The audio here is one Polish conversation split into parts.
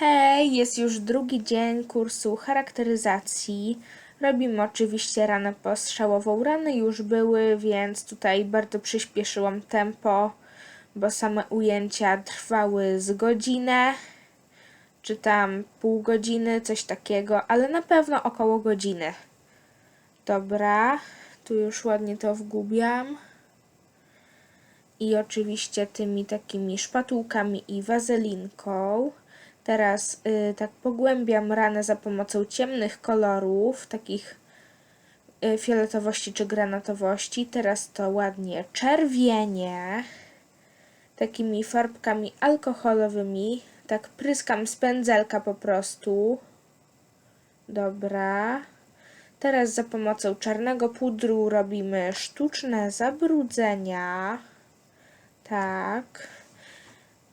Hej, jest już drugi dzień kursu charakteryzacji. Robimy oczywiście ranę postrzałową. Rany już były, więc tutaj bardzo przyspieszyłam tempo, bo same ujęcia trwały z godzinę, czy tam pół godziny, coś takiego, ale na pewno około godziny. Dobra, tu już ładnie to wgubiam. I oczywiście tymi takimi szpatułkami i wazelinką. Teraz y, tak pogłębiam ranę za pomocą ciemnych kolorów, takich y, fioletowości czy granatowości. Teraz to ładnie czerwienie, takimi farbkami alkoholowymi. Tak pryskam z pędzelka po prostu. Dobra. Teraz za pomocą czarnego pudru robimy sztuczne zabrudzenia. Tak.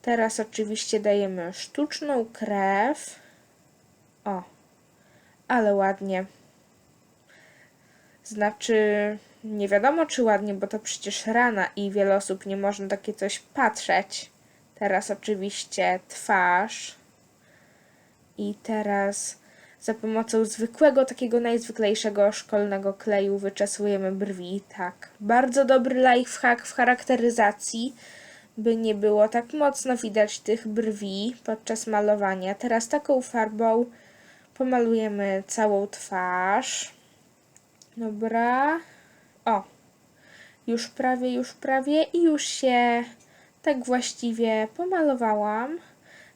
Teraz oczywiście dajemy sztuczną krew. O, ale ładnie. Znaczy, nie wiadomo czy ładnie, bo to przecież rana i wiele osób nie może takie coś patrzeć. Teraz oczywiście twarz. I teraz za pomocą zwykłego, takiego najzwyklejszego szkolnego kleju wyczesujemy brwi. Tak, bardzo dobry lifehack w charakteryzacji by nie było tak mocno widać tych brwi podczas malowania. Teraz taką farbą pomalujemy całą twarz. Dobra. O. Już prawie, już prawie i już się tak właściwie pomalowałam.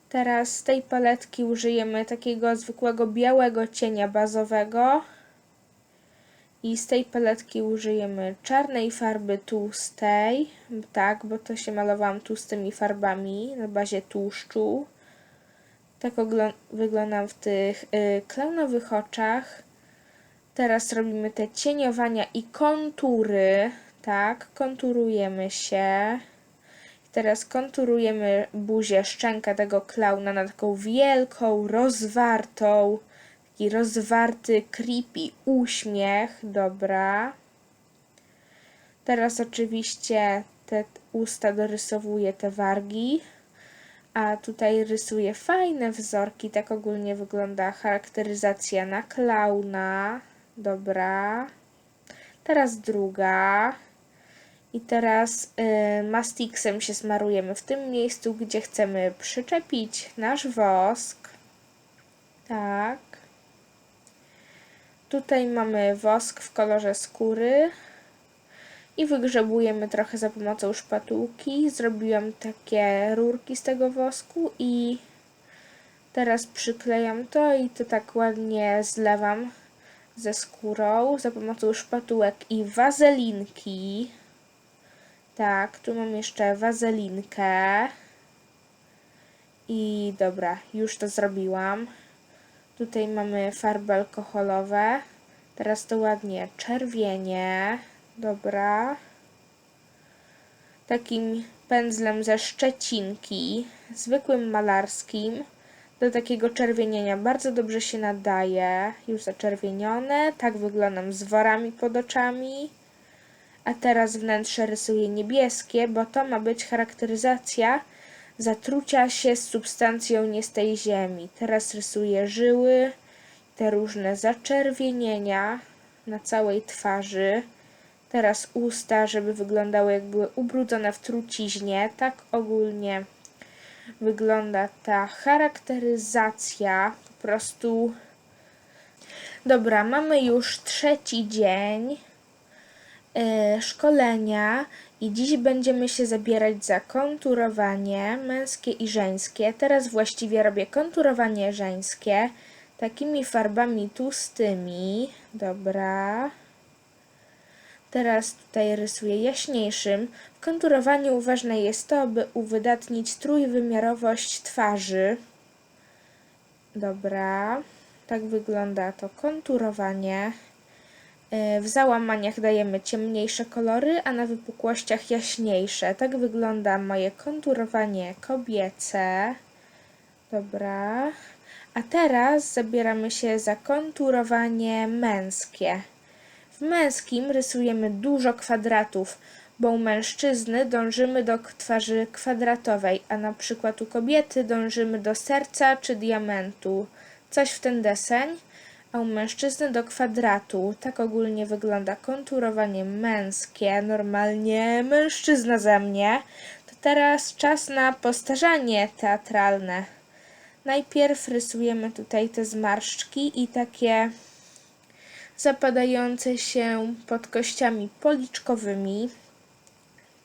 Teraz z tej paletki użyjemy takiego zwykłego białego cienia bazowego. I z tej paletki użyjemy czarnej farby tłustej, tak, bo to się malowałam tłustymi farbami na bazie tłuszczu. Tak wyglądam w tych y, klaunowych oczach. Teraz robimy te cieniowania i kontury, tak, konturujemy się. Teraz konturujemy buzię, szczękę tego klauna na taką wielką, rozwartą, taki rozwarty, creepy uśmiech. Dobra. Teraz oczywiście te usta dorysowuję te wargi. A tutaj rysuję fajne wzorki. Tak ogólnie wygląda charakteryzacja na klauna. Dobra. Teraz druga. I teraz y, mastiksem się smarujemy w tym miejscu, gdzie chcemy przyczepić nasz wosk. Tak. Tutaj mamy wosk w kolorze skóry i wygrzebujemy trochę za pomocą szpatułki. Zrobiłam takie rurki z tego wosku i teraz przyklejam to i to tak ładnie zlewam ze skórą za pomocą szpatułek i wazelinki. Tak, tu mam jeszcze wazelinkę. I dobra, już to zrobiłam. Tutaj mamy farby alkoholowe. Teraz to ładnie czerwienie. Dobra. Takim pędzlem ze szczecinki, zwykłym malarskim, do takiego czerwienienia bardzo dobrze się nadaje. Już zaczerwienione. Tak wyglądam z worami pod oczami. A teraz wnętrze rysuję niebieskie, bo to ma być charakteryzacja zatrucia się z substancją nie z tej ziemi. Teraz rysuję żyły, te różne zaczerwienienia na całej twarzy. Teraz usta, żeby wyglądały jak były ubrudzone w truciźnie. Tak ogólnie wygląda ta charakteryzacja. Po prostu. Dobra, mamy już trzeci dzień szkolenia i dziś będziemy się zabierać za konturowanie męskie i żeńskie. Teraz właściwie robię konturowanie żeńskie takimi farbami tłustymi. Dobra. Teraz tutaj rysuję jaśniejszym. W konturowaniu ważne jest to, by uwydatnić trójwymiarowość twarzy. Dobra. Tak wygląda to konturowanie. E, W załamaniach dajemy ciemniejsze kolory, a na wypukłościach jaśniejsze. Tak wygląda moje konturowanie kobiece. Dobra. A teraz zabieramy się za konturowanie męskie. W męskim rysujemy dużo kwadratów, bo u mężczyzny dążymy do twarzy kwadratowej, a na przykład u kobiety dążymy do serca czy diamentu. Coś w ten deseń, a u mężczyzny do kwadratu. Tak ogólnie wygląda konturowanie męskie, normalnie mężczyzna ze mnie. To teraz czas na postarzanie teatralne. Najpierw rysujemy tutaj te zmarszczki i takie zapadające się pod kościami policzkowymi.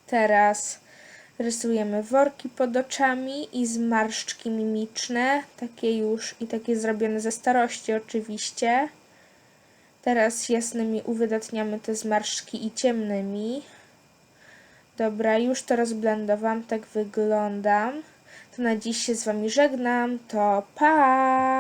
Teraz rysujemy worki pod oczami i zmarszczki mimiczne, takie już i takie zrobione ze starości oczywiście. Teraz jasnymi uwydatniamy te zmarszczki i ciemnymi. Dobra, już to rozblendowałam, tak wyglądam. To na dziś się z Wami żegnam, to pa!